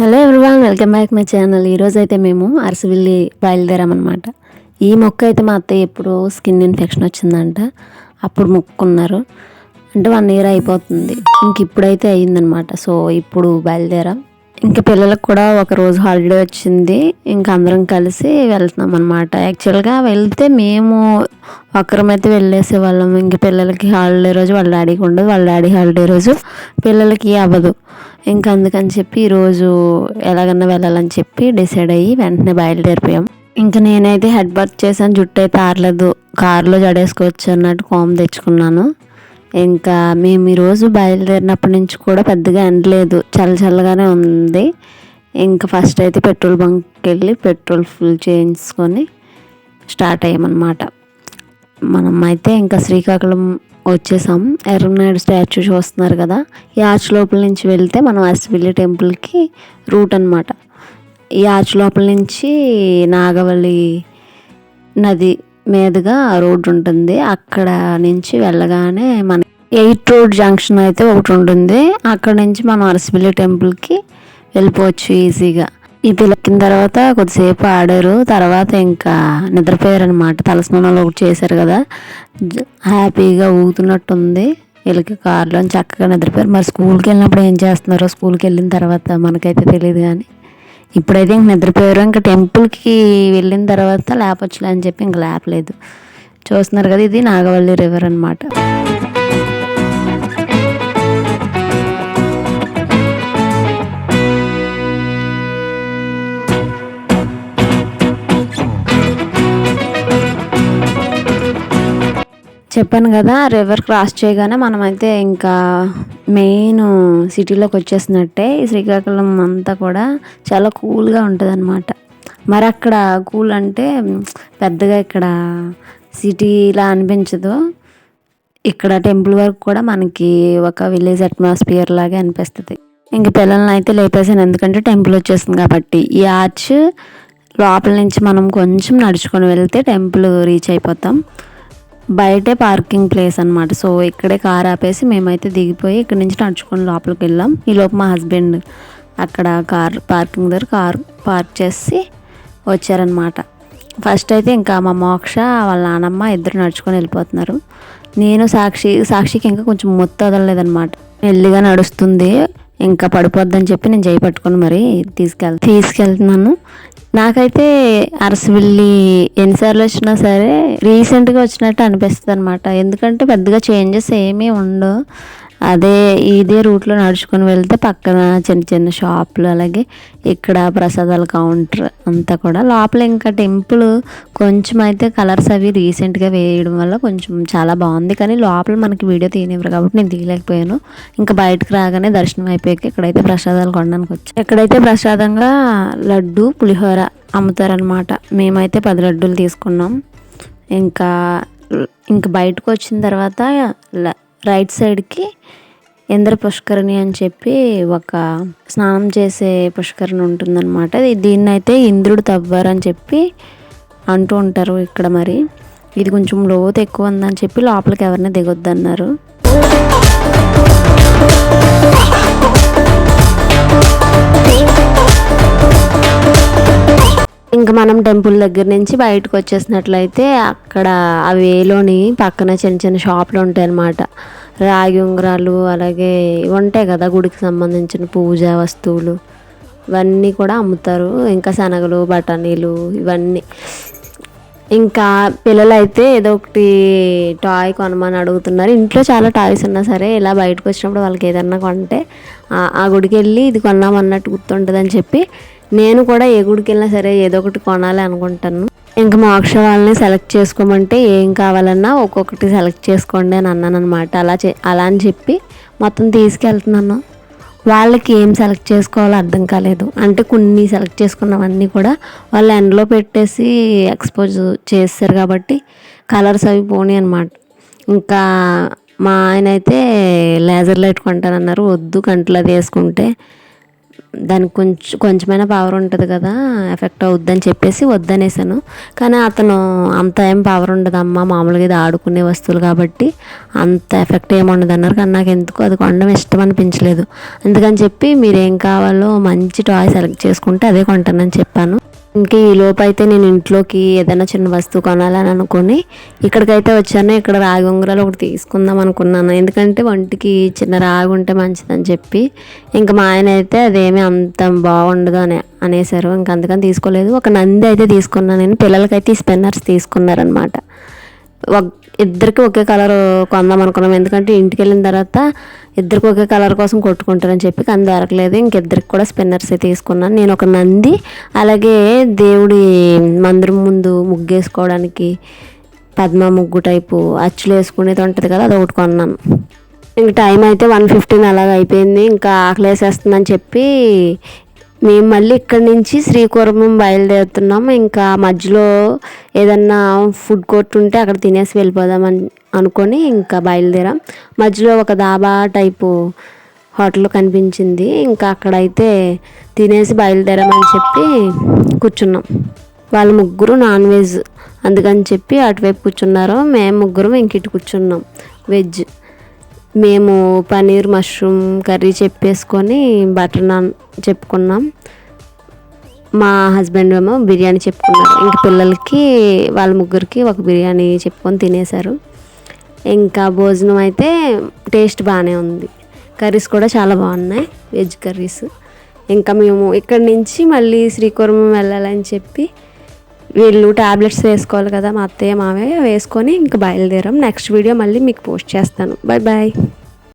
Hello everyone welcome back my channel. ఈరోజు అయితే మేము అరసవిల్లి బయలుదేరామన్నమాట. ఈ మొక్క అయితే మా అత్తయ్య ఎప్పుడు స్కిన్ ఇన్ఫెక్షన్ వచ్చిందంట. అప్పుడు మొక్కున్నారు అంటే వన్ ఇయర్ అయిపోతుంది. ఇంక ఇప్పుడైతే అయ్యిందనమాట సో ఇప్పుడు బయలుదేరాం. ఇంకా పిల్లలకు కూడా ఒక రోజు హాలిడే వచ్చింది. ఇంకా అందరం కలిసి వెళ్తున్నాం అనమాట యాక్చువల్గా వెళ్తే మేము ఒక్కరమైతే వెళ్ళేసే వాళ్ళం. ఇంకా పిల్లలకి హాలిడే రోజు వాళ్ళ డాడీకి ఉండదు వాళ్ళ డాడీ హాలిడే రోజు పిల్లలకి అవ్వదు. ఇంకా అందుకని చెప్పి ఈరోజు ఎలాగన్నా వెళ్ళాలని చెప్పి డిసైడ్ అయ్యి వెంటనే బయలుదేరిపోయాం. ఇంకా నేనైతే హెడ్ బర్త్ చేశాను. జుట్టు అయితే ఆరలేదు. కారులో జడేసుకోవచ్చు అన్నట్టు కోమ్ తెచ్చుకున్నాను. ఇంకా మేము ఈరోజు బయలుదేరినప్పటి నుంచి కూడా పెద్దగా ఎండలేదు చల్ల చల్లగానే ఉంది. ఇంకా ఫస్ట్ అయితే పెట్రోల్ బంక్కి వెళ్ళి పెట్రోల్ ఫుల్ చేయించుకొని స్టార్ట్ అయ్యామన్నమాట. మనం అయితే ఇంకా శ్రీకాకుళం వచ్చేసాం. ఎర్రనాయుడు స్టాచ్యూ చూస్తున్నారు కదా. ఈ ఆర్చ్ లోపల నుంచి వెళ్తే మనం అస్విల్లి టెంపుల్కి రూట్ అనమాట ఈ ఆర్చ్ లోపల నుంచి నాగవల్లి నది మీదుగా రోడ్డు ఉంటుంది. అక్కడ నుంచి వెళ్ళగానే మన ఎయిట్ రోడ్ జంక్షన్ అయితే ఒకటి ఉంటుంది. అక్కడ నుంచి మనం అరసిపల్లి టెంపుల్కి వెళ్ళిపోవచ్చు ఈజీగా. ఈ పిల్లకిన తర్వాత కొద్దిసేపు ఆడారు. తర్వాత ఇంకా నిద్రపోయారు అనమాట తలస్నానాలు ఒకటి చేశారు కదా. హ్యాపీగా ఊగుతున్నట్టుంది. వీళ్ళకి కారులో చక్కగా నిద్రపోయారు. మరి స్కూల్కి వెళ్ళినప్పుడు ఏం చేస్తున్నారో స్కూల్కి వెళ్ళిన తర్వాత మనకైతే తెలియదు కానీ. ఇప్పుడైతే ఇంక నిద్రపోయారు. ఇంకా టెంపుల్కి వెళ్ళిన తర్వాత లేపొచ్చులే అని చెప్పి ఇంక లేపలేదు. చూస్తున్నారు కదా ఇది నాగవల్లి రివర్ అనమాట చెప్పాను కదా రివర్ క్రాస్ చేయగానే మనమైతే ఇంకా మెయిన్ సిటీలోకి వచ్చేసినట్టే ఈ శ్రీకాకుళం అంతా కూడా చాలా కూల్గా ఉంటుంది అనమాట మరి అక్కడ కూల్ అంటే పెద్దగా ఇక్కడ సిటీలా అనిపించదు. ఇక్కడ టెంపుల్ వరకు కూడా మనకి ఒక విలేజ్ అట్మాస్ఫియర్ లాగే అనిపిస్తుంది. ఇంక పిల్లల్ని అయితే లేపేసాను ఎందుకంటే టెంపుల్ వచ్చేస్తుంది కాబట్టి. ఈ ఆర్చ్ లోపల నుంచి మనం కొంచెం నడుచుకొని వెళ్తే టెంపుల్ రీచ్ అయిపోతాం. బయటే పార్కింగ్ ప్లేస్ అనమాట సో ఇక్కడే కార్ ఆపేసి మేమైతే దిగిపోయి ఇక్కడ నుంచి నడుచుకొని లోపలికి వెళ్ళాం. ఈ లోపు మా హస్బెండ్ అక్కడ కార్ పార్కింగ్ దగ్గర కార్ పార్క్ చేసి వచ్చారనమాట ఫస్ట్ అయితే ఇంకా మా మోక్ష వాళ్ళ నానమ్మ ఇద్దరు నడుచుకొని వెళ్ళిపోతున్నారు. నేను సాక్షి సాక్షికి ఇంకా కొంచెం మొత్తం వదలలేదనమాట మెల్లిగా నడుస్తుంది ఇంకా పడిపోద్దని చెప్పి నేను చేయి పట్టుకొని మరి తీసుకెళ్ తీసుకెళ్తున్నాను. నాకైతే అరసవిల్లి ఎన్నిసార్లు వచ్చినా సరే రీసెంట్గా వచ్చినట్టు అనిపిస్తుంది అనమాట ఎందుకంటే పెద్దగా చేంజెస్ ఏమీ ఉండవు. అదే ఇదే రూట్లో నడుచుకొని వెళ్తే పక్కన చిన్న చిన్న షాపులు అలాగే ఇక్కడ ప్రసాదాల కౌంటర్ అంతా కూడా. లోపల ఇంకా టెంపుల్ కొంచెం అయితే కలర్స్ అవి రీసెంట్గా వేయడం వల్ల కొంచెం చాలా బాగుంది. కానీ లోపల మనకి వీడియో తీయనివ్వరు కాబట్టి నేను తీయలేకపోయాను. ఇంకా బయటకు రాగానే దర్శనం అయిపోయాక ఇక్కడైతే ప్రసాదాలు కొనడానికి వచ్చి. ఇక్కడైతే ప్రసాదంగా లడ్డు పులిహోర అమ్ముతారనమాట మేమైతే పది లడ్డూలు తీసుకున్నాం. ఇంకా ఇంకా బయటకు వచ్చిన తర్వాత రైట్ సైడ్కి ఇంద్ర పుష్కరిణి అని చెప్పి ఒక స్నానం చేసే పుష్కరిణి ఉంటుందన్నమాట. దీన్ని అయితే ఇంద్రుడు తవ్వారని చెప్పి అంటూ ఉంటారు ఇక్కడ మరి. ఇది కొంచెం లోతు ఎక్కువ ఉందని చెప్పి లోపలికి ఎవరిని దిగొద్దన్నారు. మనం టెంపుల్ దగ్గర నుంచి బయటకు వచ్చేసినట్లయితే అక్కడ ఆ వేలోని పక్కన చిన్న చిన్న షాపులు ఉంటాయి అన్నమాట రాగి ఉంగరాలు అలాగే ఉంటాయి కదా గుడికి సంబంధించిన పూజా వస్తువులు. ఇవన్నీ కూడా అమ్ముతారు. ఇంకా శనగలు బఠానీలు ఇవన్నీ. ఇంకా పిల్లలైతే ఏదో ఒకటి టాయ్ కొనమని అడుగుతున్నారు. ఇంట్లో చాలా టాయ్స్ ఉన్నా సరే ఇలా బయటకు వచ్చినప్పుడు వాళ్ళకి ఏదన్నా కొంటే ఆ గుడికి వెళ్ళి ఇది కొన్నామన్నట్టు గుర్తుంటుందని చెప్పి నేను కూడా ఏ గుడికి వెళ్ళినా సరే ఏదో ఒకటి కొనాలి అనుకుంటాను. ఇంకా మోక్ష వాళ్ళని సెలెక్ట్ చేసుకోమంటే ఏం కావాలన్నా ఒక్కొక్కటి సెలెక్ట్ చేసుకోండి అని అన్నాను అనమాట అలా చే అలా అని చెప్పి మొత్తం తీసుకెళ్తున్నాను. వాళ్ళకి ఏం సెలెక్ట్ చేసుకోవాలో అర్థం కాలేదు. అంటే కొన్ని సెలెక్ట్ చేసుకున్నవన్నీ కూడా వాళ్ళు ఎండలో పెట్టేసి ఎక్స్పోజ్ చేస్తారు కాబట్టి కలర్స్ అవి పోనీ అనమాట ఇంకా మా ఆయన అయితే లేజర్ లైట్ కొంటానన్నారు. వద్దు కంట్లో అది వేసుకుంటే. దానికి కొంచెం కొంచెమైనా పవర్ ఉంటుంది కదా ఎఫెక్ట్ అవుద్దని చెప్పేసి వద్దనేసాను. కానీ అతను అంత ఏం పవర్ ఉండదమ్మా మామూలుగా ఇది ఆడుకునే వస్తువులు కాబట్టి అంత ఎఫెక్ట్ ఏమి అన్నారు కానీ నాకు ఎందుకు అది కొనడం ఇష్టం అనిపించలేదు. అందుకని చెప్పి మీరు ఏం కావాలో మంచి టాయ్ సెలెక్ట్ చేసుకుంటే అదే కొంటానని చెప్పాను. ఇంకా ఈ లోపు అయితే నేను ఇంట్లోకి ఏదైనా చిన్న వస్తువు కొనాలని అనుకుని ఇక్కడికైతే వచ్చాను. ఇక్కడ రాగి ఉంగరాలు ఒకటి తీసుకుందాం అనుకున్నాను. ఎందుకంటే వంటికి చిన్న రాగి ఉంటే మంచిదని చెప్పి ఇంకా మా ఆయన అయితే అదేమీ అంత బాగుండదు అని అనేసారు ఇంకా అందుకని తీసుకోలేదు. ఒక నంది అయితే తీసుకున్నాను నేను. పిల్లలకైతే ఈ స్పెన్నర్స్ తీసుకున్నారనమాట ఇద్దరికి ఒకే కలర్ కొందాం అనుకున్నాం. ఎందుకంటే ఇంటికి వెళ్ళిన తర్వాత ఇద్దరికి ఒకే కలర్ కోసం కొట్టుకుంటారని చెప్పి కానీ దొరకలేదు. ఇంకిద్దరికి కూడా స్పిన్నర్స్ తీసుకున్నాను. నేను ఒక నంది అలాగే దేవుడి మందిరం ముందు ముగ్గేసుకోవడానికి పద్మ ముగ్గు టైపు అచ్చులు వేసుకునేది ఉంటుంది కదా అది ఒకటి కొన్నాను. ఇంక టైం అయితే వన్ ఫిఫ్టీన్ అలాగ అయిపోయింది. ఇంకా ఆకలి వేసేస్తుందని చెప్పి మేము మళ్ళీ ఇక్కడి నుంచి శ్రీకూర్మం బయలుదేరుతున్నాం. ఇంకా మధ్యలో ఏదన్నా ఫుడ్ కోర్ట్ ఉంటే అక్కడ తినేసి వెళ్ళిపోదామని అనుకొని ఇంకా బయలుదేరాం. మధ్యలో ఒక దాబా టైపు హోటల్ కనిపించింది. ఇంకా అక్కడైతే తినేసి బయలుదేరామని చెప్పి కూర్చున్నాం. వాళ్ళ ముగ్గురు నాన్ వెజ్ అందుకని చెప్పి అటువైపు కూర్చున్నారు. మేము ముగ్గురు ఇంక ఇటు కూర్చున్నాం. వెజ్. మేము పనీర్ మష్రూమ్ కర్రీ చెప్పేసుకొని బటర్ నాన్ చెప్పుకున్నాం. మా హస్బెండ్ ఏమో బిర్యానీ చెప్పుకున్నారు. ఇంక పిల్లలకి వాళ్ళ ముగ్గురికి ఒక బిర్యానీ చెప్పుకొని తినేశారు. ఇంకా భోజనం అయితే టేస్ట్ బాగానే ఉంది. కర్రీస్ కూడా చాలా బాగున్నాయి వెజ్ కర్రీస్. ఇంకా మేము ఇక్కడి నుంచి మళ్ళీ శ్రీకూర్మం వెళ్ళాలని చెప్పి వీళ్ళు ట్యాబ్లెట్స్ వేసుకోవాలి కదా మా అత్తయ్య మావే వేసుకొని ఇంకా బయలుదేరాం. నెక్స్ట్ వీడియో మళ్ళీ మీకు పోస్ట్ చేస్తాను. Bye bye